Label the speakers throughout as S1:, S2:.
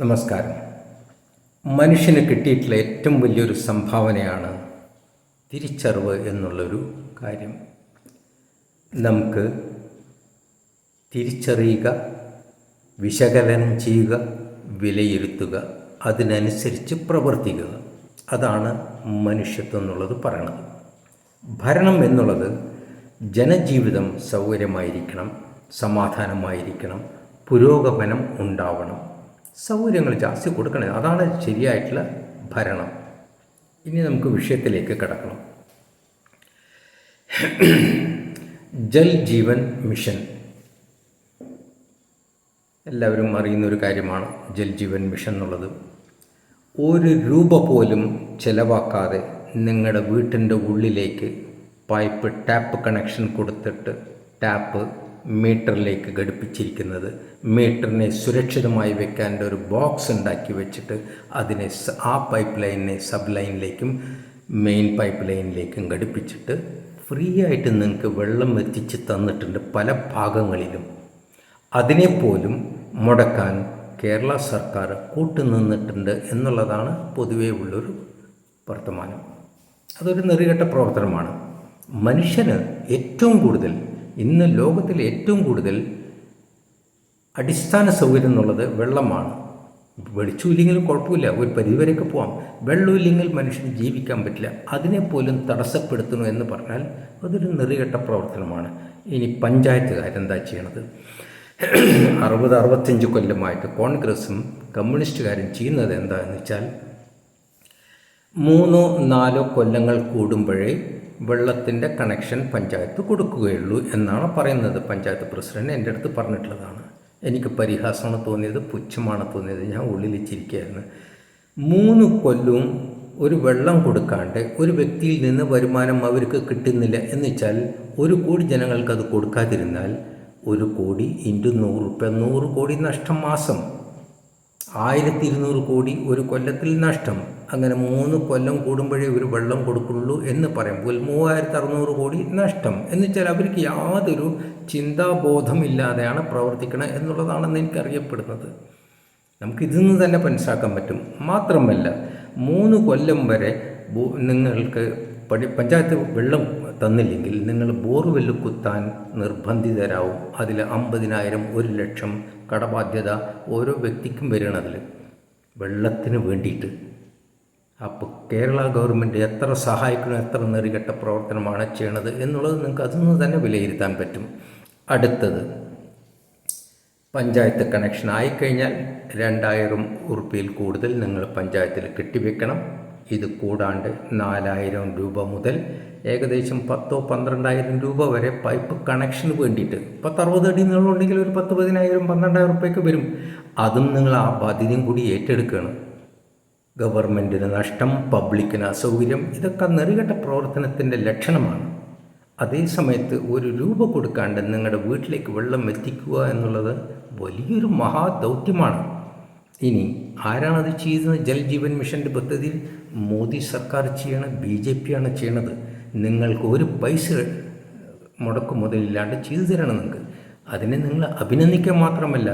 S1: നമസ്കാരം. മനുഷ്യന് കിട്ടിയിട്ടുള്ള ഏറ്റവും വലിയൊരു സംഭാവനയാണ് തിരിച്ചറിവ് എന്നുള്ളൊരു കാര്യം. നമുക്ക് തിരിച്ചറിയുക വിശകലനം ചെയ്യുക വിലയിരുത്തുക അതിനനുസരിച്ച് പ്രവർത്തിക്കുക. അതാണ് മനുഷ്യത്വം എന്നുള്ളത് പറയണത്. ഭരണം എന്നുള്ളത് ജനജീവിതം സൗകര്യമായിരിക്കണം സമാധാനമായിരിക്കണം പുരോഗമനം ഉണ്ടാവണം. സൗകര്യങ്ങൾ ജാസ്തി കൊടുക്കണേ. അതാണ് ശരിയായിട്ടുള്ള ഭരണം. ഇനി നമുക്ക് വിഷയത്തിലേക്ക് കിടക്കണം. ജൽ ജീവൻ മിഷൻ. എല്ലാവരും അറിയുന്ന ഒരു കാര്യമാണ് ജൽ ജീവൻ മിഷൻ എന്നുള്ളത്. ഒരു രൂപ പോലും ചിലവാക്കാതെ നിങ്ങളുടെ വീട്ടിന്റെ ഉള്ളിലേക്ക് പൈപ്പ് ടാപ്പ് കണക്ഷൻ കൊടുത്തിട്ട് ടാപ്പ് മീറ്ററിലേക്ക് ഘടിപ്പിച്ചിരിക്കുന്നത്. മീറ്ററിനെ സുരക്ഷിതമായി വെക്കാൻ ഒരു ബോക്സ് ഉണ്ടാക്കി വെച്ചിട്ട് അതിനെ ആ പൈപ്പ് ലൈനിനെ സബ് ലൈനിലേക്കും മെയിൻ പൈപ്പ് ലൈനിലേക്കും ഘടിപ്പിച്ചിട്ട് ഫ്രീ ആയിട്ട് നിങ്ങൾക്ക് വെള്ളം എത്തിച്ച് തന്നിട്ടുണ്ട് പല ഭാഗങ്ങളിലും. അതിനെപ്പോലും മുടക്കാൻ കേരള സർക്കാർ കൂട്ടുനിന്നിട്ടുണ്ട് എന്നുള്ളതാണ് പൊതുവേ ഉള്ളൊരു വർത്തമാനം. അതൊരു നെറികെട്ട പ്രവർത്തനമാണ്. മനുഷ്യന് ഏറ്റവും കൂടുതൽ ഇന്ന് ലോകത്തിൽ ഏറ്റവും കൂടുതൽ അടിസ്ഥാന സൗകര്യം എന്നുള്ളത് വെള്ളമാണ്. വെളിച്ചമില്ലെങ്കിലും കുഴപ്പമില്ല. ഒരു പരിധിവരെയൊക്കെ പോവാം. വെള്ളമില്ലെങ്കിൽ മനുഷ്യന് ജീവിക്കാൻ പറ്റില്ല. അതിനെപ്പോലും തടസ്സപ്പെടുത്തുന്നു എന്ന് പറഞ്ഞാൽ അതൊരു നെറികെട്ട പ്രവർത്തനമാണ്. ഇനി പഞ്ചായത്തുകാരെന്താ ചെയ്യണത്? അറുപത് അറുപത്തഞ്ച് കൊല്ലമായിട്ട് കോൺഗ്രസും കമ്മ്യൂണിസ്റ്റുകാരും ചെയ്യുന്നത് എന്താണെന്ന് വെച്ചാൽ മൂന്നോ നാലോ കൊല്ലങ്ങൾ കൂടുമ്പോഴേ വെള്ളത്തിന്റെ കണക്ഷൻ പഞ്ചായത്ത് കൊടുക്കുകയുള്ളൂ എന്നാണ് പറയുന്നത്. പഞ്ചായത്ത് പ്രസിഡന്റ് എന്റെ അടുത്ത് പറഞ്ഞിട്ടുള്ളതാണ്. എനിക്ക് പരിഹാസമാണ് തോന്നിയത് പുച്ഛമാണ് തോന്നിയത്. ഞാൻ ഉള്ളിൽ ചിരിക്കുകയായിരുന്നു മൂന്ന് കൊല്ലവും ഒരു വെള്ളം കൊടുക്കാണ്ട് ഒരു വ്യക്തിയിൽ നിന്ന് വരുമാനം അവർക്ക് കിട്ടുന്നില്ല എന്ന് വെച്ചാൽ ഒരു കോടി ജനങ്ങൾക്ക് അത് കൊടുക്കാതിരുന്നാൽ ഒരു കോടി ഇന്റു നൂറ് റുപ്യ നൂറ് കോടി നഷ്ടം മാസം. ആയിരത്തി ഇരുന്നൂറ് കോടി ഒരു കൊല്ലത്തിൽ നഷ്ടം. അങ്ങനെ മൂന്ന് കൊല്ലം കൂടുമ്പോഴേ ഒരു വെള്ളം കൊടുക്കുള്ളൂ എന്ന് പറയും. മൂവായിരത്തി അറുന്നൂറ് കോടി നഷ്ടം. എന്ന് വെച്ചാൽ അവർക്ക് യാതൊരു ചിന്താബോധമില്ലാതെയാണ് പ്രവർത്തിക്കണം എന്നുള്ളതാണെന്ന് എനിക്കറിയപ്പെടുന്നത്. നമുക്ക് ഇതിൽ നിന്ന് തന്നെ മനസ്സിലാക്കാൻ പറ്റും. മാത്രമല്ല മൂന്ന് കൊല്ലം വരെ നിങ്ങൾക്ക് പടി പഞ്ചായത്ത് വെള്ളം തന്നില്ലെങ്കിൽ നിങ്ങൾ ബോർവെല്ല് കുത്താൻ നിർബന്ധിതരാവും. അതിൽ അമ്പതിനായിരം ഒരു ലക്ഷം കടബാധ്യത ഓരോ വ്യക്തിക്കും വരണതിൽ വെള്ളത്തിന് വേണ്ടിയിട്ട്. അപ്പോൾ കേരള ഗവൺമെന്റ് എത്ര സഹായിക്കണം എത്ര നെറികെട്ട പ്രവർത്തനമാണ് ചെയ്യണത് എന്നുള്ളത് നിങ്ങൾക്ക് അതിൽ നിന്ന് തന്നെ വിലയിരുത്താൻ പറ്റും. അടുത്തത് പഞ്ചായത്ത് കണക്ഷൻ ആയിക്കഴിഞ്ഞാൽ രണ്ടായിരം ഉറുപ്പിയിൽ കൂടുതൽ നിങ്ങൾ പഞ്ചായത്തിൽ കെട്ടിവെക്കണം. ഇത് കൂടാണ്ട് നാലായിരം രൂപ മുതൽ ഏകദേശം പത്തോ പന്ത്രണ്ടായിരം രൂപ വരെ പൈപ്പ് കണക്ഷന് വേണ്ടിയിട്ട് പത്തറുപത് അടി നീളമുണ്ടെങ്കിൽ ഒരു പത്ത് പതിനായിരം പന്ത്രണ്ടായിരം ഉറുപ്പ്യൊക്കെ വരും. അതും നിങ്ങൾ ആ ബാധ്യതയും കൂടി ഏറ്റെടുക്കുകയാണ്. ഗവൺമെന്റിന് നഷ്ടം പബ്ലിക്കിന് അസൗകര്യം ഇതൊക്കെ നെറുകെട്ട പ്രവർത്തനത്തിന്റെ ലക്ഷണമാണ്. അതേ സമയത്ത് ഒരു രൂപ കൊടുക്കാണ്ട് നിങ്ങളുടെ വീട്ടിലേക്ക് വെള്ളം എത്തിക്കുക എന്നുള്ളത് വലിയൊരു മഹാദൗത്യമാണ്. ഇനി ആരാണത് ചെയ്യുന്നത്? ജൽ ജീവൻ മിഷന്റെ പദ്ധതിയിൽ മോദി സർക്കാർ ചെയ്യണം ബി ജെ പി ആണ് ചെയ്യണത്. നിങ്ങൾക്ക് ഒരു പൈസ മുടക്ക് മുതലില്ലാണ്ട് ചെയ്തു തരണം നിങ്ങൾക്ക്. അതിനെ നിങ്ങൾ അഭിനന്ദിക്കാൻ മാത്രമല്ല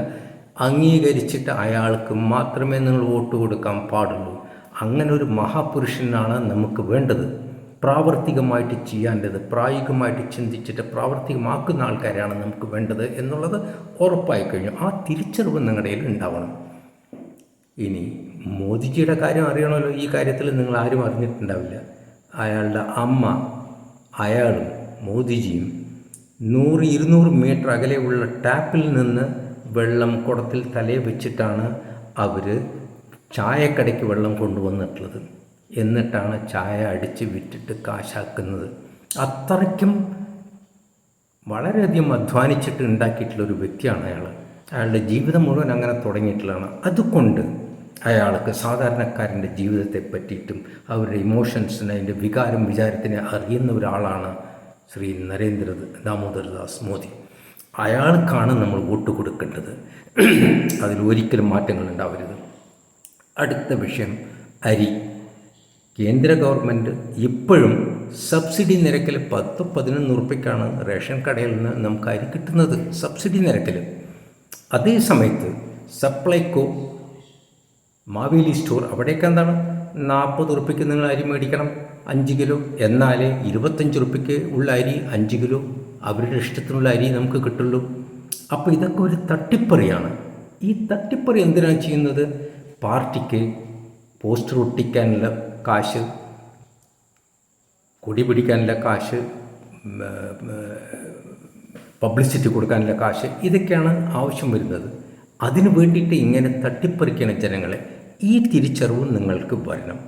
S1: അംഗീകരിച്ചിട്ട് അയാൾക്ക് മാത്രമേ നിങ്ങൾ വോട്ട് കൊടുക്കാൻ പാടുള്ളൂ. അങ്ങനെ ഒരു മഹാപുരുഷനാണ് നമുക്ക് വേണ്ടത്. പ്രാവർത്തികമായിട്ട് ചെയ്യേണ്ടത് പ്രായോഗികമായിട്ട് ചിന്തിച്ചിട്ട് പ്രാവർത്തികമാക്കുന്ന ആൾക്കാരാണ് നമുക്ക് വേണ്ടത് എന്നുള്ളത് ഉറപ്പായി കഴിഞ്ഞു. ആ തിരിച്ചറിവ് നിങ്ങളുടെ ഉണ്ടാവണം. ഇനി മോദിജിയുടെ കാര്യം അറിയണമല്ലോ. ഈ കാര്യത്തിൽ നിങ്ങൾ ആരും അറിഞ്ഞിട്ടുണ്ടാവില്ല. അയാളുടെ അമ്മ അയാളും മോദിജിയും നൂറ് ഇരുന്നൂറ് മീറ്റർ അകലെയുള്ള ടാപ്പിൽ നിന്ന് വെള്ളം കുടത്തിൽ തലയെ വെച്ചിട്ടാണ് അവർ ചായക്കടയ്ക്ക് വെള്ളം കൊണ്ടുവന്നിട്ടുള്ളത്. എന്നിട്ടാണ് ചായ അടിച്ച് വിറ്റിട്ട് കാശാക്കുന്നത്. അത്രയ്ക്കും വളരെയധികം അധ്വാനിച്ചിട്ട് ഉണ്ടാക്കിയിട്ടുള്ള ഒരു വ്യക്തിയാണ് അയാൾ അയാളുടെ ജീവിതം മുഴുവൻ അങ്ങനെ തുടങ്ങിയിട്ടുള്ളതാണ്. അതുകൊണ്ട് അയാൾക്ക് സാധാരണക്കാരന്റെ ജീവിതത്തെ പറ്റിയിട്ടും അവരുടെ ഇമോഷൻസിനെ അതിന്റെ വികാരം വിചാരത്തിനെ അറിയുന്ന ഒരാളാണ് ശ്രീ നരേന്ദ്ര ദാമോദർദാസ് മോദി. അയാൾക്കാണ് നമ്മൾ വോട്ട് കൊടുക്കേണ്ടത്. അതിൽ ഒരിക്കലും മാറ്റങ്ങൾ ഉണ്ടാവരുത്. അടുത്ത വിഷയം അരി. കേന്ദ്ര ഗവൺമെന്റ് ഇപ്പോഴും സബ്സിഡി നിരക്കിൽ പത്ത് പതിനൊന്ന് ഉറുപ്പ്യക്കാണ് റേഷൻ കടയിൽ നിന്ന് നമുക്ക് അരി കിട്ടുന്നത്. സബ്സിഡി നിരക്കിൽ. അതേ സമയത്ത് സപ്ലൈകോ മാവേലി സ്റ്റോർ അവിടേക്ക് എന്താണ്? നാൽപ്പത് ഉറുപ്പിക്ക് നിങ്ങൾ അരി മേടിക്കണം അഞ്ച് കിലോ. എന്നാൽ ഇരുപത്തഞ്ച് ഉറുപ്പിക്ക് ഉള്ള അരി അഞ്ച് കിലോ അവരുടെ ഇഷ്ടത്തിനുള്ള അരി നമുക്ക് കിട്ടുള്ളൂ. അപ്പോൾ ഇതൊക്കെ ഒരു തട്ടിപ്പറിയാണ്. ഈ തട്ടിപ്പറി എന്തിനാണ് ചെയ്യുന്നത്? പാർട്ടിക്ക് പോസ്റ്റർ ഒട്ടിക്കാനുള്ള കാശ് കൊടി പിടിക്കാനുള്ള കാശ് പബ്ലിസിറ്റി കൊടുക്കാനുള്ള കാശ് ഇതൊക്കെയാണ് ആവശ്യം വരുന്നത്. അതിനു വേണ്ടിയിട്ട് ഇങ്ങനെ തട്ടിപ്പറിക്കുന്ന ജനങ്ങളെ ഈ തിരിച്ചറിവ് നിങ്ങൾക്ക് വരണം.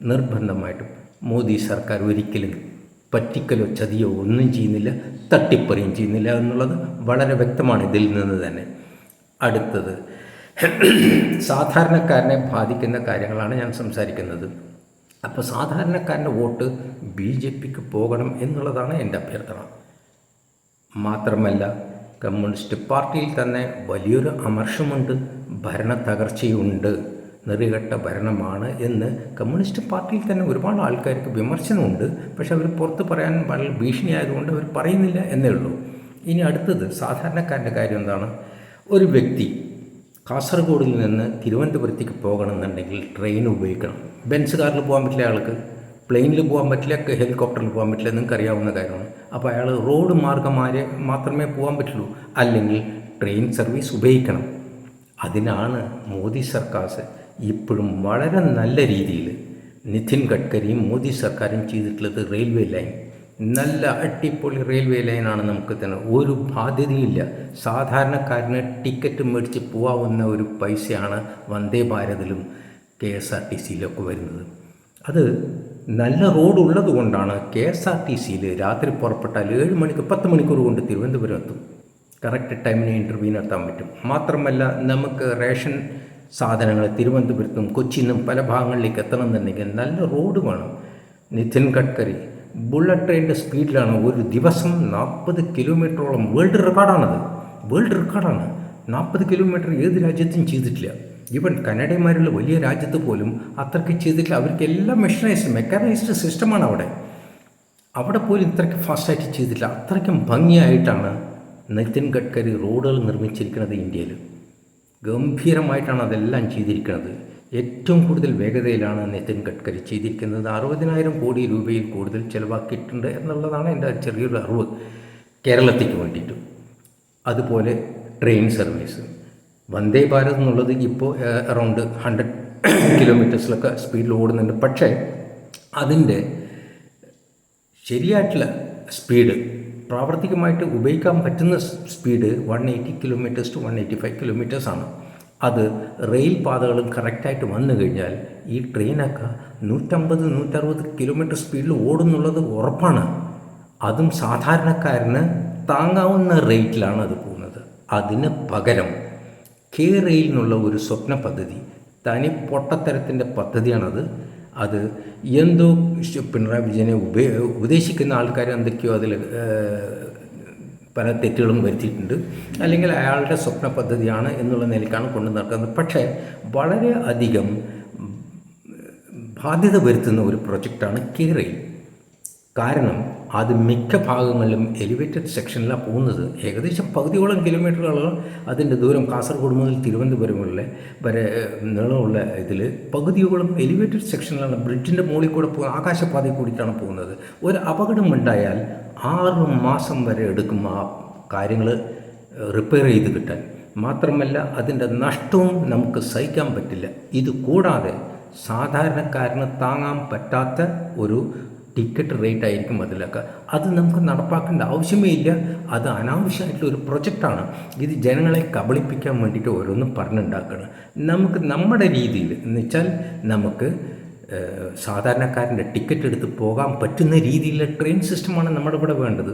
S1: നിർബന്ധമായിട്ടും മോദി സർക്കാർ ഒരിക്കലും പറ്റിക്കലോ ചതിയോ ഒന്നും ചെയ്യുന്നില്ല തട്ടിപ്പറിയും ചെയ്യുന്നില്ല എന്നുള്ളത് വളരെ വ്യക്തമാണ് ഇതിൽ നിന്ന് തന്നെ. അടുത്തത് സാധാരണക്കാരനെ ബാധിക്കുന്ന കാര്യങ്ങളാണ് ഞാൻ സംസാരിക്കുന്നത്. അപ്പോൾ സാധാരണക്കാരന്റെ വോട്ട് ബി ജെ പിക്ക് പോകണം എന്നുള്ളതാണ് എന്റെ അഭ്യർത്ഥന. മാത്രമല്ല കമ്മ്യൂണിസ്റ്റ് പാർട്ടിയിൽ തന്നെ വലിയൊരു അമർഷമുണ്ട് ഭരണ തകർച്ചയുണ്ട്. നെറികെട്ട ഭരണമാണ് എന്ന് കമ്മ്യൂണിസ്റ്റ് പാർട്ടിയിൽ തന്നെ ഒരുപാട് ആൾക്കാർക്ക് വിമർശനമുണ്ട്. പക്ഷെ അവർ പുറത്ത് പറയാൻ വളരെ ഭീഷണിയായതുകൊണ്ട് അവർ പറയുന്നില്ല എന്നേ ഉള്ളൂ. ഇനി അടുത്തത് സാധാരണക്കാരന്റെ കാര്യം എന്താണ്? ഒരു വ്യക്തി കാസർഗോഡിൽ നിന്ന് തിരുവനന്തപുരത്തേക്ക് പോകണമെന്നുണ്ടെങ്കിൽ ട്രെയിൻ ഉപയോഗിക്കണം. ബെൻസ് കാറിൽ പോകാൻ പറ്റില്ല ആൾക്ക് പ്ലെയിനിൽ പോകാൻ പറ്റില്ല ഹെലികോപ്റ്ററിൽ പോകാൻ പറ്റില്ല നിങ്ങൾക്ക് അറിയാവുന്ന കാര്യമാണ്. അപ്പോൾ അയാൾ റോഡ് മാർഗമാരെ മാത്രമേ പോകാൻ പറ്റുള്ളൂ. അല്ലെങ്കിൽ ട്രെയിൻ സർവീസ് ഉപയോഗിക്കണം. അതിനാണ് മോദി സർക്കാർ ഇപ്പോഴും വളരെ നല്ല രീതിയിൽ നിതിൻ ഗഡ്കരിയും മോദി സർക്കാരും ചെയ്തിട്ടുള്ളത് റെയിൽവേ ലൈൻ. നല്ല അടിപൊളി റെയിൽവേ ലൈനാണ് നമുക്ക് തന്നെ. ഒരു ബാധ്യതയില്ല. സാധാരണക്കാരന് ടിക്കറ്റ് മേടിച്ച് പോകാവുന്ന ഒരു പൈസയാണ് വന്ദേ ഭാരതിലും കെ എസ് ആർ ടി സിയിലൊക്കെ വരുന്നത്. അത് നല്ല റോഡ് ഉള്ളത് കൊണ്ടാണ് കെ എസ് ആർ ടി സിയിൽ രാത്രി പുറപ്പെട്ടാൽ ഏഴ് മണിക്ക് പത്ത് മണിക്കൂർ കൊണ്ട് തിരുവനന്തപുരം എത്തും. കറക്റ്റ് ടൈമിന് ഇന്റർവ്യൂ നടത്താൻ പറ്റും. മാത്രമല്ല നമുക്ക് റേഷൻ സാധനങ്ങൾ തിരുവനന്തപുരത്തും കൊച്ചിയിൽ നിന്നും പല ഭാഗങ്ങളിലേക്ക് എത്തണം എന്നുണ്ടെങ്കിൽ നല്ല റോഡ് വേണം. നിതിൻ ഗഡ്കരി ബുള്ളറ്റ് ട്രെയിനിന്റെ സ്പീഡിലാണ് ഒരു ദിവസം നാൽപ്പത് കിലോമീറ്ററോളം വേൾഡ് റെക്കോർഡാണത്. വേൾഡ് റെക്കോർഡാണ്. നാൽപ്പത് കിലോമീറ്റർ ഏത് രാജ്യത്തും ചെയ്തിട്ടില്ല. ഈവൻ കനഡയുമാരുള്ള വലിയ രാജ്യത്ത് പോലും അത്രയ്ക്ക് ചെയ്തിട്ടില്ല. അവർക്ക് എല്ലാം മെഷീനൈസ്ഡ് മെക്കാനൈസ്ഡ് സിസ്റ്റമാണ് അവിടെ. അവിടെ പോലും ഇത്രയ്ക്ക് ഫാസ്റ്റായിട്ട് ചെയ്തിട്ടില്ല. അത്രയ്ക്കും ഭംഗിയായിട്ടാണ് നിതിൻ ഗഡ്കരി റോഡുകൾ നിർമ്മിച്ചിരിക്കുന്നത് ഇന്ത്യയിൽ. ഗംഭീരമായിട്ടാണ് അതെല്ലാം ചെയ്തിരിക്കുന്നത്. ഏറ്റവും കൂടുതൽ വേഗതയിലാണ് നിതിൻ ഗഡ്കരി ചെയ്തിരിക്കുന്നത്. അറുപതിനായിരം കോടി രൂപയിൽ കൂടുതൽ ചിലവാക്കിയിട്ടുണ്ട് എന്നുള്ളതാണ് എന്റെ ചെറിയൊരു അറിവ്. കേരളത്തേക്ക് വേണ്ടിയിട്ട്. അതുപോലെ ട്രെയിൻ സർവീസ്. വന്ദേ ഭാരത് എന്നുള്ളത് ഇപ്പോൾ അറൗണ്ട് ഹൺഡ്രഡ് കിലോമീറ്റേഴ്സിലൊക്കെ സ്പീഡിൽ ഓടുന്നുണ്ട്. പക്ഷേ അതിന്റെ ശരിയായിട്ടുള്ള സ്പീഡ് പ്രാവർത്തികമായിട്ട് ഉപയോഗിക്കാൻ പറ്റുന്ന speed one eighty kilometres to one eighty five കിലോമീറ്റേഴ്സാണ് അത് റെയിൽ പാതകളും കറക്റ്റായിട്ട് വന്നു കഴിഞ്ഞാൽ ഈ ട്രെയിനൊക്കെ നൂറ്റമ്പത് നൂറ്ററുപത് കിലോമീറ്റർ സ്പീഡിൽ ഓടുന്നുള്ളത് ഉറപ്പാണ്. അതും സാധാരണക്കാരന് താങ്ങാവുന്ന റേറ്റിലാണ് അത് പോകുന്നത്. അതിന് പകരം കെ റെയിൽ എന്നുള്ള ഒരു സ്വപ്ന പദ്ധതി തനി പൊട്ടത്തരത്തിന്റെ പദ്ധതിയാണത്. അത് എന്തോ പിണറായി വിജയനെ ഉപേ ഉപദേശിക്കുന്ന ആൾക്കാർ എന്തൊക്കെയോ അതിൽ പല തെറ്റുകളും വരുത്തിയിട്ടുണ്ട്. അല്ലെങ്കിൽ അയാളുടെ സ്വപ്ന പദ്ധതിയാണ് എന്നുള്ള നിലയ്ക്കാണ് കൊണ്ടു നടക്കുന്നത്. പക്ഷേ വളരെ അധികം ബാധ്യത വരുത്തുന്ന ഒരു പ്രൊജക്റ്റാണ് കേരയിൽ കാരണം അത് മിക്ക ഭാഗങ്ങളിലും എലിവേറ്റഡ് സെക്ഷനിലാണ് പോകുന്നത്. ഏകദേശം പകുതിയോളം കിലോമീറ്ററുകൾ അതിന്റെ ദൂരം കാസർഗോഡ് മുതൽ തിരുവനന്തപുരം വരെ വരെ നീളമുള്ള ഇതിൽ പകുതിയോളം എലിവേറ്റഡ് സെക്ഷനിലാണ് ബ്രിഡ്ജിന്റെ മുകളിൽ കൂടെ പോ ആകാശപാതയിൽ കൂടിയിട്ടാണ് പോകുന്നത്. ഒരു അപകടം ഉണ്ടായാൽ ആറ് മാസം വരെ എടുക്കും ആ കാര്യങ്ങൾ റിപ്പയർ ചെയ്ത് കിട്ടാൻ. മാത്രമല്ല അതിന്റെ നഷ്ടവും നമുക്ക് സഹിക്കാൻ പറ്റില്ല. ഇത് കൂടാതെ സാധാരണക്കാരന് താങ്ങാൻ പറ്റാത്ത ഒരു ടിക്കറ്റ് റേറ്റ് ആയിരിക്കും അതിലൊക്കെ. അത് നമുക്ക് നടപ്പാക്കേണ്ട ആവശ്യമേ ഇല്ല അത് അനാവശ്യമായിട്ടുള്ള ഒരു പ്രൊജക്റ്റാണ് ഇത് ജനങ്ങളെ കബളിപ്പിക്കാൻ വേണ്ടിയിട്ട് ഓരോന്നും പറഞ്ഞുണ്ടാക്കണം. നമുക്ക് നമ്മുടെ രീതിയിൽ എന്ന് വെച്ചാൽ നമുക്ക് സാധാരണക്കാരന്റെ ടിക്കറ്റ് എടുത്ത് പോകാൻ പറ്റുന്ന രീതിയിലുള്ള ട്രെയിൻ സിസ്റ്റമാണ് നമ്മുടെ ഇവിടെ വേണ്ടത്.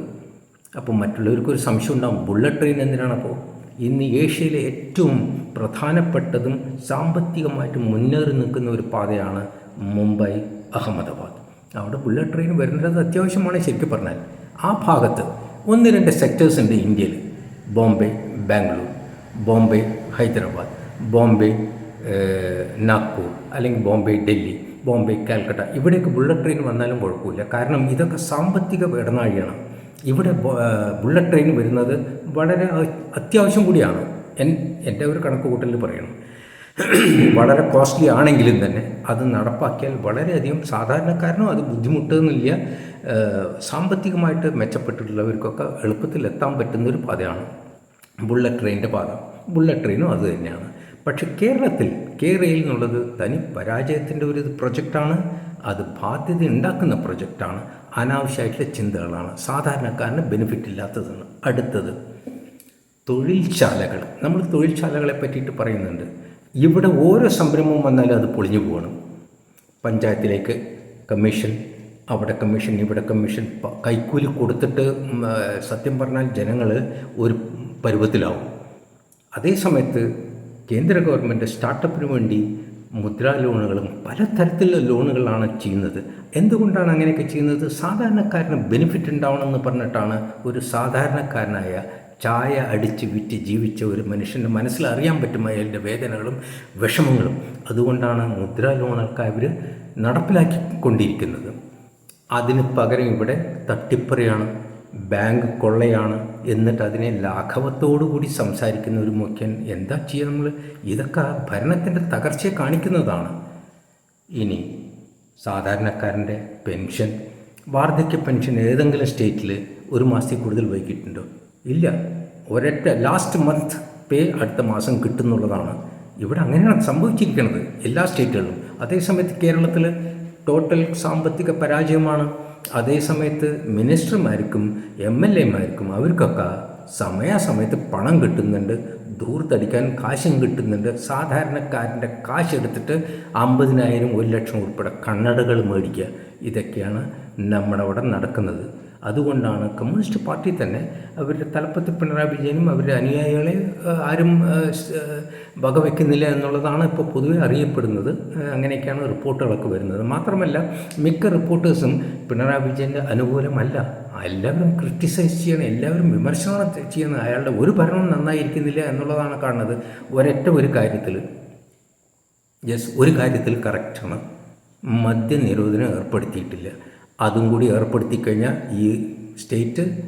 S1: അപ്പോൾ മറ്റുള്ളവർക്ക് ഒരു സംശയം ഉണ്ടാകും ബുള്ളറ്റ് ട്രെയിൻ എന്തിനാണപ്പോൾ ഇന്ന് ഏഷ്യയിലെ ഏറ്റവും പ്രധാനപ്പെട്ടതും സാമ്പത്തികമായിട്ട് മുന്നേറി നിൽക്കുന്ന ഒരു പാതയാണ് മുംബൈ അഹമ്മദാബാദ്. അവിടെ ബുള്ളറ്റ് ട്രെയിൻ വരുന്നത് അത്യാവശ്യമാണ് ശരിക്കും പറഞ്ഞാൽ. ആ ഭാഗത്ത് ഒന്ന് രണ്ട് സെക്ടേഴ്സ് ഉണ്ട് ഇന്ത്യയിൽ. ബോംബെ ബാംഗ്ലൂർ ബോംബെ ഹൈദരാബാദ് ബോംബെ നാഗ്പൂർ അല്ലെങ്കിൽ ബോംബെ ഡൽഹി ബോംബെ കാൽക്കട്ട. ഇവിടേക്ക് ബുള്ളറ്റ് ട്രെയിൻ വന്നാലും കുഴപ്പമില്ല. കാരണം ഇതൊക്കെ സാമ്പത്തിക ഇടനാഴിയാണ്. ഇവിടെ ബുള്ളറ്റ് ട്രെയിൻ വരുന്നത് വളരെ അത്യാവശ്യം കൂടിയാണ്. എൻ എന്റെ ഒരു കണക്ക് കൂട്ടലിൽ പറയണം. വളരെ കോസ്റ്റ്ലി ആണെങ്കിലും തന്നെ അത് നടപ്പാക്കിയാൽ വളരെയധികം സാധാരണക്കാരനും അത് ബുദ്ധിമുട്ടുന്നില്ല. സാമ്പത്തികമായിട്ട് മെച്ചപ്പെട്ടിട്ടുള്ളവർക്കൊക്കെ എളുപ്പത്തിൽ എത്താൻ പറ്റുന്നൊരു പാതയാണ് ബുള്ളറ്റ് ട്രെയിനിന്റെ പാത. ബുള്ളറ്റ് ട്രെയിനും അത് തന്നെയാണ്. പക്ഷേ കേരളത്തിൽ കേരളയിൽ എന്നുള്ളത് തനി പരാജയത്തിന്റെ ഒരു പ്രൊജക്റ്റാണ് അത് ബാധ്യത ഉണ്ടാക്കുന്ന പ്രൊജക്റ്റാണ് അനാവശ്യമായിട്ടുള്ള ചിന്തകളാണ് സാധാരണക്കാരന് ബെനിഫിറ്റ് ഇല്ലാത്തതാണ് അടുത്തത് തൊഴിൽശാലകൾ. നമ്മൾ തൊഴിൽശാലകളെ പറ്റിയിട്ട് പറയുന്നുണ്ട്. ഇവിടെ ഓരോ സംരംഭം വന്നാലും അത് പൊളിഞ്ഞു പോകണം. പഞ്ചായത്തിലേക്ക് കമ്മീഷൻ അവിടെ കമ്മീഷൻ ഇവിടെ കമ്മീഷൻ കൈക്കൂലി കൊടുത്തിട്ട് സത്യം പറഞ്ഞാൽ ജനങ്ങൾ ഒരു പരുവത്തിലാവും. അതേ സമയത്ത് കേന്ദ്ര ഗവൺമെന്റ് സ്റ്റാർട്ടപ്പിന് വേണ്ടി മുദ്രാ ലോണുകളും പലതരത്തിലുള്ള ലോണുകളാണ് ചെയ്യുന്നത്. എന്തുകൊണ്ടാണ് അങ്ങനെയൊക്കെ ചെയ്യുന്നത്? സാധാരണക്കാരന് ബെനിഫിറ്റ് ഉണ്ടാവണമെന്ന് പറഞ്ഞിട്ടാണ് ഒരു സാധാരണക്കാരനായ ചായ അടിച്ച് വിറ്റ് ജീവിച്ച ഒരു മനുഷ്യന്റെ മനസ്സിലറിയാൻ പറ്റും അയാളുടെ വേദനകളും വിഷമങ്ങളും. അതുകൊണ്ടാണ് മുദ്രാ ലോണൊക്കെ അവർ നടപ്പിലാക്കിക്കൊണ്ടിരിക്കുന്നത്. അതിന് പകരം ഇവിടെ തട്ടിപ്പറിയാണ് ബാങ്ക് കൊള്ളയാണ് എന്നിട്ട് അതിനെ ലാഘവത്തോടുകൂടി സംസാരിക്കുന്ന ഒരു മുഖ്യൻ. എന്താ ചെയ്യുക നമ്മൾ ഇതൊക്കെ ഭരണത്തിന്റെ തകർച്ചയെ കാണിക്കുന്നതാണ്. ഇനി സാധാരണക്കാരന്റെ പെൻഷൻ. വാർദ്ധക്യ പെൻഷൻ ഏതെങ്കിലും സ്റ്റേറ്റിൽ ഒരു മാസത്തിൽ കൂടുതൽ വൈകിട്ടുണ്ടോ ഇല്ല. ഒരൊറ്റ ലാസ്റ്റ് മന്ത് പേ അടുത്ത മാസം കിട്ടുന്നുള്ളതാണ്. ഇവിടെ അങ്ങനെയാണ് സംഭവിച്ചിരിക്കുന്നത് എല്ലാ സ്റ്റേറ്റുകളിലും. അതേസമയത്ത് കേരളത്തിൽ ടോട്ടൽ സാമ്പത്തിക പരാജയമാണ്. അതേസമയത്ത് മിനിസ്റ്റർമാർക്കും എം എൽ എമാർക്കും അവർക്കൊക്കെ സമയാസമയത്ത് പണം കിട്ടുന്നുണ്ട്. ദൂർത്തടിക്കാൻ കാശും കിട്ടുന്നുണ്ട്. സാധാരണക്കാരന്റെ കാശ് എടുത്തിട്ട് അമ്പതിനായിരം ഒരു ലക്ഷം ഉൾപ്പെടെ കണ്ണടകൾ മേടിക്കുക. ഇതൊക്കെയാണ് നമ്മുടെ അവിടെ നടക്കുന്നത്. അതുകൊണ്ടാണ് കമ്മ്യൂണിസ്റ്റ് പാർട്ടി തന്നെ അവരുടെ തലപ്പത്ത് പിണറായി വിജയനും അവരുടെ അനുയായികളെ ആരും വകവെക്കുന്നില്ല എന്നുള്ളതാണ് ഇപ്പോൾ പൊതുവെ അറിയപ്പെടുന്നത്. അങ്ങനെയൊക്കെയാണ് റിപ്പോർട്ടുകളൊക്കെ വരുന്നത്. മാത്രമല്ല മിക്ക റിപ്പോർട്ടേഴ്സും പിണറായി വിജയന്റെ അനുകൂലമല്ല. എല്ലാവരും ക്രിറ്റിസൈസ് ചെയ്യണം എല്ലാവരും വിമർശനം ചെയ്യുന്ന അയാളുടെ ഒരു ഭരണം നന്നായിരിക്കുന്നില്ല എന്നുള്ളതാണ് കാണുന്നത്. ഒരൊറ്റ ഒരു കാര്യത്തിൽ യെസ് ഒരു കാര്യത്തിൽ കറക്റ്റാണ്. മദ്യനിരോധനം ഏർപ്പെടുത്തിയിട്ടില്ല. അതും കൂടി ഏർപ്പെടുത്തി കഴിഞ്ഞാൽ ഈ സ്റ്റേറ്റ്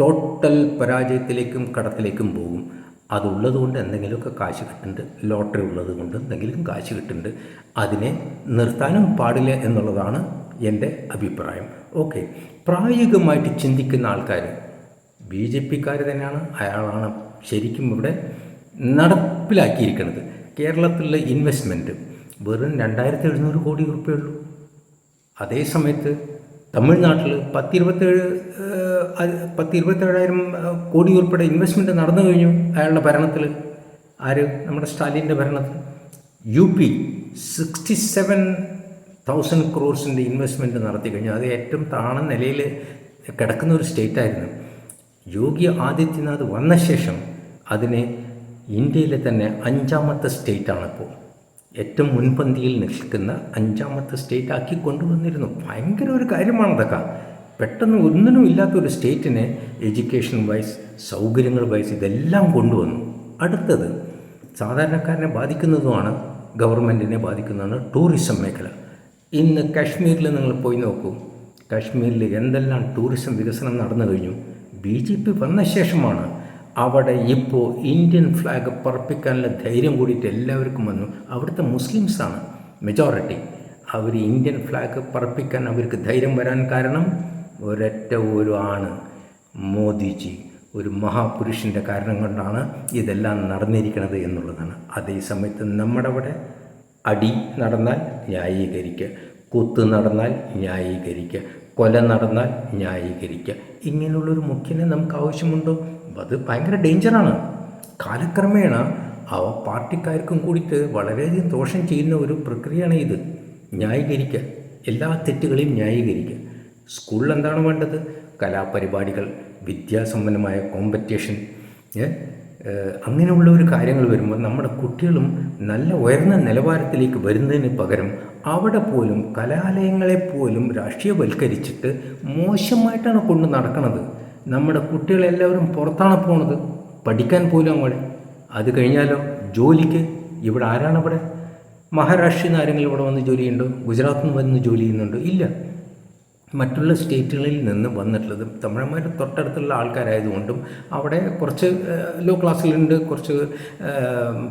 S1: ടോട്ടൽ പരാജയത്തിലേക്കും കടത്തിലേക്കും പോകും. അതുള്ളത് കൊണ്ട് എന്തെങ്കിലുമൊക്കെ കാശ് കിട്ടുന്നുണ്ട്. ലോട്ടറി ഉള്ളത് കൊണ്ട് എന്തെങ്കിലും കാശ് കിട്ടുന്നുണ്ട്. അതിനെ നിർത്താനും പാടില്ല എന്നുള്ളതാണ് എന്റെ അഭിപ്രായം. ഓക്കെ. പ്രായോഗികമായിട്ട് ചിന്തിക്കുന്ന ആൾക്കാർ ബി ജെ പിക്കാർ തന്നെയാണ്. അയാളാണ് ശരിക്കും ഇവിടെ നടപ്പിലാക്കിയിരിക്കുന്നത്. കേരളത്തിലെ ഇൻവെസ്റ്റ്മെന്റ് വെറും രണ്ടായിരത്തി എഴുന്നൂറ് കോടി ഉറുപ്പയുള്ളൂ അതേ സമയത്ത് തമിഴ്നാട്ടിൽ പത്തിരുപത്തേഴ് പത്തിരുപത്തേഴായിരം കോടി ഉൾപ്പെടെ ഇൻവെസ്റ്റ്മെന്റ് നടന്നു കഴിഞ്ഞു അയാളുടെ ഭരണത്തിൽ ആര്? നമ്മുടെ സ്റ്റാലിന്റെ ഭരണത്തിൽ U P sixty seven thousand ക്രോർസിന്റെ investment നടത്തി കഴിഞ്ഞു. അത് ഏറ്റവും താണ നിലയിൽ കിടക്കുന്ന ഒരു സ്റ്റേറ്റായിരുന്നു യോഗി ആദിത്യനാഥ് വന്ന ശേഷം അതിനെ ഇന്ത്യയിലെ തന്നെ അഞ്ചാമത്തെ സ്റ്റേറ്റാണിപ്പോൾ ഏറ്റവും മുൻപന്തിയിൽ നിൽക്കുന്ന അഞ്ചാമത്തെ സ്റ്റേറ്റ് ആക്കി കൊണ്ടുവന്നിരുന്നു. ഭയങ്കര ഒരു കാര്യമാണ് അതൊക്കെ. പെട്ടെന്ന് ഒന്നിനും ഇല്ലാത്ത ഒരു സ്റ്റേറ്റിനെ എഡ്യൂക്കേഷൻ വൈസ് സൗകര്യങ്ങൾ വൈസ് ഇതെല്ലാം കൊണ്ടുവന്നു. അടുത്തത് സാധാരണക്കാരനെ ബാധിക്കുന്നതുമാണ് ഗവൺമെന്റിനെ ബാധിക്കുന്നതാണ് ടൂറിസം മേഖല. ഇന്ന് കാശ്മീരിൽ നിങ്ങൾ പോയി നോക്കൂ. കാശ്മീരിൽ എന്തെല്ലാം ടൂറിസം വികസനം നടന്നു കഴിഞ്ഞു? ബി ജെ പി വന്ന ശേഷമാണ് അവിടെ ഇപ്പോൾ ഇന്ത്യൻ ഫ്ലാഗ് പറപ്പിക്കാനുള്ള ധൈര്യം കൂടിയിട്ട് എല്ലാവർക്കും വന്നു. അവിടുത്തെ മുസ്ലിംസാണ് മെജോറിറ്റി അവർ ഇന്ത്യൻ ഫ്ലാഗ് പറപ്പിക്കാൻ അവർക്ക് ധൈര്യം വരാൻ കാരണം ഒരൊറ്റ ഒരു ആണ് മോദിജി. ഒരു മഹാപുരുഷന്റെ കാരണം കൊണ്ടാണ് ഇതെല്ലാം നടന്നിരിക്കുന്നത് എന്നുള്ളതാണ്. അതേ സമയത്ത് നമ്മുടെ അവിടെ അടി നടന്നാൽ ന്യായീകരിക്കുക കുത്ത് നടന്നാൽ ന്യായീകരിക്കുക കൊല നടന്നാൽ ന്യായീകരിക്കുക ഇങ്ങനെയുള്ളൊരു മുഖ്യനെ നമുക്ക് ആവശ്യമുണ്ടോ? അത് ഭയങ്കര ഡേഞ്ചറാണ്. കാലക്രമേണ അവ പാർട്ടിക്കാർക്കും കൂടിയിട്ട് വളരെയധികം ദോഷം ചെയ്യുന്ന ഒരു പ്രക്രിയയാണ് ഇത്. ന്യായീകരിക്കുക എല്ലാ തെറ്റുകളെയും ന്യായീകരിക്കുക സ്കൂളിൽ എന്താണ് വേണ്ടത്? കലാപരിപാടികൾ വിദ്യാസമ്പന്നമായ കോമ്പറ്റീഷൻ അങ്ങനെയുള്ള ഒരു കാര്യങ്ങൾ വരുമ്പോൾ നമ്മുടെ കുട്ടികളും നല്ല ഉയർന്ന നിലവാരത്തിലേക്ക് വരുന്നതിന് പകരം അവിടെ പോലും കലാലയങ്ങളെ പോലും രാഷ്ട്രീയവൽക്കരിച്ചിട്ട് മോശമായിട്ടാണ് കൊണ്ട് നടക്കുന്നത് നമ്മുടെ കുട്ടികളെല്ലാവരും പുറത്താണ് പോണത്. പഠിക്കാൻ പോലും അങ്ങോട്ട്. അത് കഴിഞ്ഞാലോ ജോലിക്ക് ഇവിടെ ആരാണ് ഇവിടെ? മഹാരാഷ്ട്രയിൽ നിന്ന് ആരെങ്കിലും ഇവിടെ വന്ന് ജോലി ചെയ്യുന്നുണ്ടോ? ഗുജറാത്തിൽ നിന്ന് വന്ന് ജോലി ചെയ്യുന്നുണ്ടോ? ഇല്ല. മറ്റുള്ള സ്റ്റേറ്റുകളിൽ നിന്ന് വന്നിട്ടുള്ളത് തമിഴന്മാർ തൊട്ടടുത്തുള്ള ആൾക്കാരായതുകൊണ്ടും അവിടെ കുറച്ച് ലോ ക്ലാസ്സിലുണ്ട് കുറച്ച്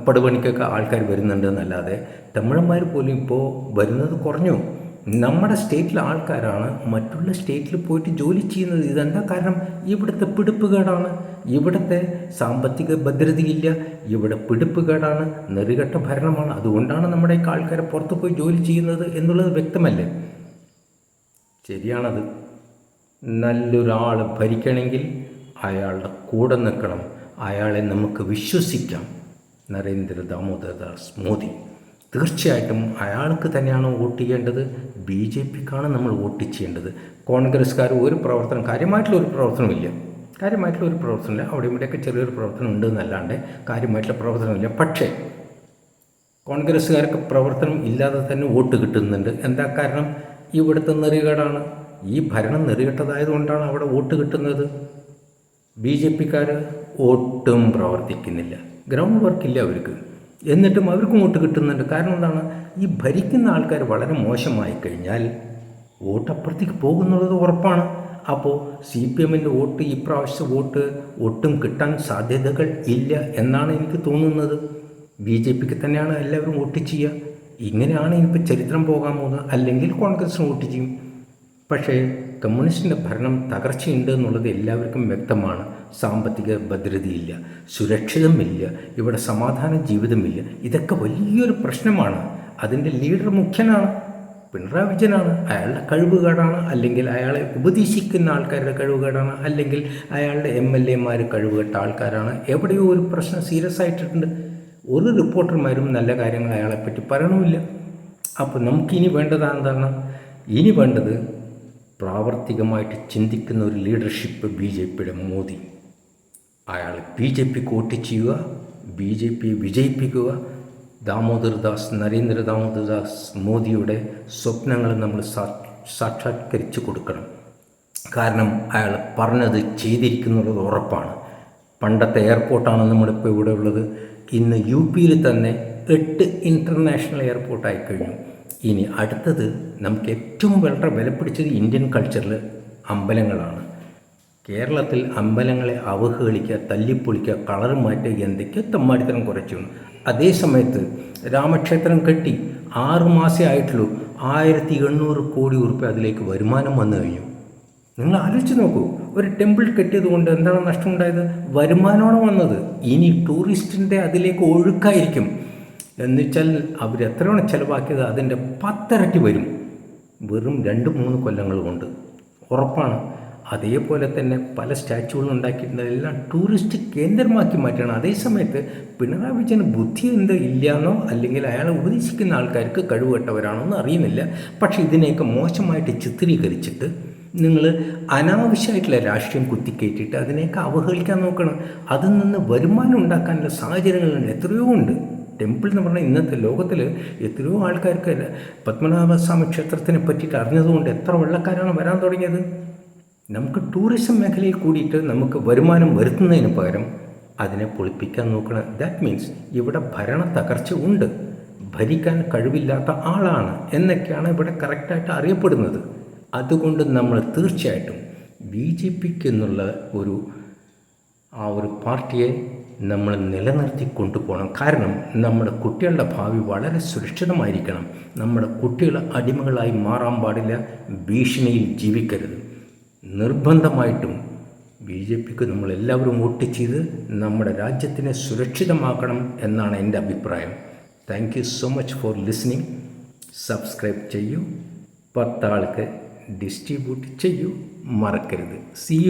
S1: പടുപണിക്കൊക്കെ ആൾക്കാർ വരുന്നുണ്ട് എന്നല്ലാതെ തമിഴന്മാർ പോലും ഇപ്പോൾ വരുന്നത് കുറഞ്ഞു. നമ്മുടെ സ്റ്റേറ്റിലെ ആൾക്കാരാണ് മറ്റുള്ള സ്റ്റേറ്റിൽ പോയിട്ട് ജോലി ചെയ്യുന്നത് ഇതെന്താ കാരണം? ഇവിടുത്തെ പിടിപ്പുകേടാണ്. ഇവിടുത്തെ സാമ്പത്തിക ഭദ്രതയില്ല. ഇവിടെ പിടിപ്പുകേടാണ്. നെറികെട്ട ഭരണമാണ്. അതുകൊണ്ടാണ് നമ്മുടെ ആൾക്കാരെ പുറത്ത് പോയി ജോലി ചെയ്യുന്നത് എന്നുള്ളത് വ്യക്തമല്ലേ? ശരിയാണത്. നല്ലൊരാൾ ഭരിക്കണമെങ്കിൽ അയാളുടെ കൂടെ നിൽക്കണം. അയാളെ നമുക്ക് വിശ്വസിക്കാം. നരേന്ദ്ര ദാമോദർദാസ് മോദി. തീർച്ചയായിട്ടും അയാൾക്ക് തന്നെയാണ് വോട്ട് ചെയ്യേണ്ടത്. ബി ജെ പിക്കാണ് നമ്മൾ വോട്ട് ചെയ്യേണ്ടത്. കോൺഗ്രസ്സുകാർ ഒരു പ്രവർത്തനം കാര്യമായിട്ടുള്ള ഒരു പ്രവർത്തനമില്ല കാര്യമായിട്ടുള്ള ഒരു പ്രവർത്തനമില്ല. അവിടെ ഇവിടെയൊക്കെ ചെറിയൊരു പ്രവർത്തനം ഉണ്ട് എന്നല്ലാണ്ട് കാര്യമായിട്ടുള്ള പ്രവർത്തനമില്ല പക്ഷേ കോൺഗ്രസ്സുകാർക്ക് പ്രവർത്തനം ഇല്ലാതെ തന്നെ വോട്ട് കിട്ടുന്നുണ്ട്. എന്താ കാരണം? ഇവിടുത്തെ നെറികേടാണ്. ഈ ഭരണം നെറികെട്ടതായതുകൊണ്ടാണ് അവിടെ വോട്ട് കിട്ടുന്നത്. ബി ജെ പിക്കാർ ഒട്ടും പ്രവർത്തിക്കുന്നില്ല. ഗ്രൗണ്ട് വർക്കില്ല അവർക്ക്. എന്നിട്ടും അവർക്കും വോട്ട് കിട്ടുന്നുണ്ട്. കാരണം എന്താണ്? ഈ ഭരിക്കുന്ന ആൾക്കാർ വളരെ മോശമായി കഴിഞ്ഞാൽ വോട്ട് അപ്പുറത്തേക്ക് പോകുന്നുള്ളത് ഉറപ്പാണ്. അപ്പോൾ സി പി എമ്മിന്റെ വോട്ട് ഈ പ്രാവശ്യ വോട്ട് ഒട്ടും കിട്ടാൻ സാധ്യതകൾ ഇല്ല എന്നാണ് എനിക്ക് തോന്നുന്നത്. ബി ജെ പിക്ക് തന്നെയാണ് എല്ലാവരും വോട്ട് ചെയ്യുക. ഇങ്ങനെയാണ് ഇനിയിപ്പോൾ ചരിത്രം പോകാൻ പോകുന്നത്. അല്ലെങ്കിൽ കോൺഗ്രസിന് വോട്ട് ചെയ്യും. പക്ഷേ കമ്മ്യൂണിസ്റ്റിന്റെ ഭരണം തകർച്ചയുണ്ട് എന്നുള്ളത് എല്ലാവർക്കും വ്യക്തമാണ്. സാമ്പത്തിക ഭദ്രതയില്ല സുരക്ഷിതമില്ല ഇവിടെ സമാധാന ജീവിതമില്ല. ഇതൊക്കെ വലിയൊരു പ്രശ്നമാണ്. അതിന്റെ ലീഡർ മുഖ്യനാണ് പിണറായി വിജയനാണ് അയാളുടെ കഴിവുകേടാണ് അല്ലെങ്കിൽ അയാളെ ഉപദേശിക്കുന്ന ആൾക്കാരുടെ കഴിവുകേടാണ് അല്ലെങ്കിൽ അയാളുടെ എം എൽ എമാർ കഴിവുകെട്ട ആൾക്കാരാണ്. എവിടെയോ ഒരു പ്രശ്നം സീരിയസ് ആയിട്ടുണ്ട് ഒരു റിപ്പോർട്ടർമാരും നല്ല കാര്യങ്ങൾ അയാളെപ്പറ്റി പറയണമില്ല. അപ്പോൾ നമുക്കിനി വേണ്ടത് ഇനി വേണ്ടത് പ്രാവർത്തികമായിട്ട് ചിന്തിക്കുന്ന ഒരു ലീഡർഷിപ്പ് ബി ജെ പിയുടെ മോദി. അയാൾ ബി ജെ പിക്ക് വോട്ട് ചെയ്യുക ബി ജെ പി വിജയിപ്പിക്കുക. ദാമോദർദാസ് നരേന്ദ്ര ദാമോദർദാസ് മോദിയുടെ സ്വപ്നങ്ങൾ നമ്മൾ സാക്ഷാത്കരിച്ചു കൊടുക്കണം. കാരണം അയാൾ പറഞ്ഞത് ചെയ്തിരിക്കുന്നുള്ളത് ഉറപ്പാണ്. പണ്ടത്തെ എയർപോർട്ടാണ് നമ്മളിപ്പോൾ ഇവിടെ ഉള്ളത്. ഇന്ന് യു പിയിൽ തന്നെ എട്ട് ഇന്റർനാഷണൽ എയർപോർട്ടായി കഴിഞ്ഞു ഇനി അടുത്തത് നമുക്ക് ഏറ്റവും വളരെ വിലപിടിച്ചത് ഇന്ത്യൻ കൾച്ചറിൽ അമ്പലങ്ങളാണ്. കേരളത്തിൽ അമ്പലങ്ങളെ അവഹേളിക്കുക തല്ലിപ്പൊളിക്കുക കളർ മാറ്റുക എന്തൊക്കെ തമ്മാടിത്തരം കുറച്ചു. അതേ സമയത്ത് രാമക്ഷേത്രം കെട്ടി ആറ് മാസേ ആയിട്ടുള്ളൂ ആയിരത്തി എണ്ണൂറ് കോടി ഉറുപ്പ്യ അതിലേക്ക് വരുമാനം വന്നു കഴിഞ്ഞു. നിങ്ങൾ ആലോചിച്ച് നോക്കൂ ഒരു ടെമ്പിൾ കെട്ടിയത് കൊണ്ട് എന്താണ് നഷ്ടമുണ്ടായത്? വരുമാനമാണ് വന്നത്. ഇനി ടൂറിസ്റ്റിന്റെ അതിലേക്ക് ഒഴുക്കായിരിക്കും. എന്നുവെച്ചാൽ അവർ എത്രയാണ് ചിലവാക്കിയത് അതിന്റെ പത്തിരട്ടി വരും. വെറും രണ്ട് മൂന്ന് കൊല്ലങ്ങൾ കൊണ്ട്. ഉറപ്പാണ്. അതേപോലെ തന്നെ പല സ്റ്റാച്ചുകളും ഉണ്ടാക്കിയിട്ടുണ്ട് എല്ലാം ടൂറിസ്റ്റ് കേന്ദ്രമാക്കി മാറ്റണം അതേസമയത്ത് പിണറായി വിജയന് ബുദ്ധി എന്ത് ഇല്ലയെന്നോ അല്ലെങ്കിൽ അയാളെ ഉപദേശിക്കുന്ന ആൾക്കാർക്ക് കഴിവുകെട്ടവരാണോ എന്ന് അറിയുന്നില്ല. പക്ഷേ ഇതിനെയൊക്കെ മോശമായിട്ട് ചിത്രീകരിച്ചിട്ട് നിങ്ങൾ അനാവശ്യമായിട്ടുള്ള രാഷ്ട്രീയം കുത്തിക്കയറ്റിയിട്ട് അതിനെയൊക്കെ അവഹേളിക്കാൻ നോക്കണം. അതിൽ നിന്ന് വരുമാനം ഉണ്ടാക്കാനുള്ള സാഹചര്യങ്ങൾ എത്രയോ ഉണ്ട്. ടെമ്പിൾ എന്ന് പറഞ്ഞാൽ ഇന്നത്തെ ലോകത്തിൽ എത്രയോ ആൾക്കാർക്ക് പത്മനാഭസ്വാമി ക്ഷേത്രത്തിനെ പറ്റിയിട്ട് അറിഞ്ഞതുകൊണ്ട് എത്ര വെള്ളക്കാരാണ് വരാൻ തുടങ്ങിയത്? നമുക്ക് ടൂറിസം മേഖലയിൽ കൂടിയിട്ട് നമുക്ക് വരുമാനം വരുത്തുന്നതിന് പകരം അതിനെ പൊളിപ്പിക്കാൻ നോക്കണം. ദാറ്റ് മീൻസ് ഇവിടെ ഭരണ തകർച്ച ഉണ്ട്. ഭരിക്കാൻ കഴിവില്ലാത്ത ആളാണ് എന്നൊക്കെയാണ് ഇവിടെ കറക്റ്റായിട്ട് അറിയപ്പെടുന്നത്. അതുകൊണ്ട് നമ്മൾ തീർച്ചയായിട്ടും ബി ജെ പിക്ക് എന്നുള്ള ഒരു ആ ഒരു പാർട്ടിയെ നമ്മൾ നിലനിർത്തി കൊണ്ടുപോകണം. കാരണം നമ്മുടെ കുട്ടികളുടെ ഭാവി വളരെ സുരക്ഷിതമായിരിക്കണം. നമ്മുടെ കുട്ടികൾ അടിമകളായി മാറാൻ പാടില്ല. ഭീഷണിയിൽ ജീവിക്കരുത്. നിർബന്ധമായിട്ടും ബി ജെ പിക്ക് നമ്മളെല്ലാവരും വോട്ട് ചെയ്ത് നമ്മുടെ രാജ്യത്തിനെ സുരക്ഷിതമാക്കണം എന്നാണ് എന്റെ അഭിപ്രായം. Thank you so much for listening subscribe ചെയ്യൂ. പത്താൾക്ക് ഡിസ്ട്രിബ്യൂട്ട് ചെയ്യൂ. മറക്കരുത്. C U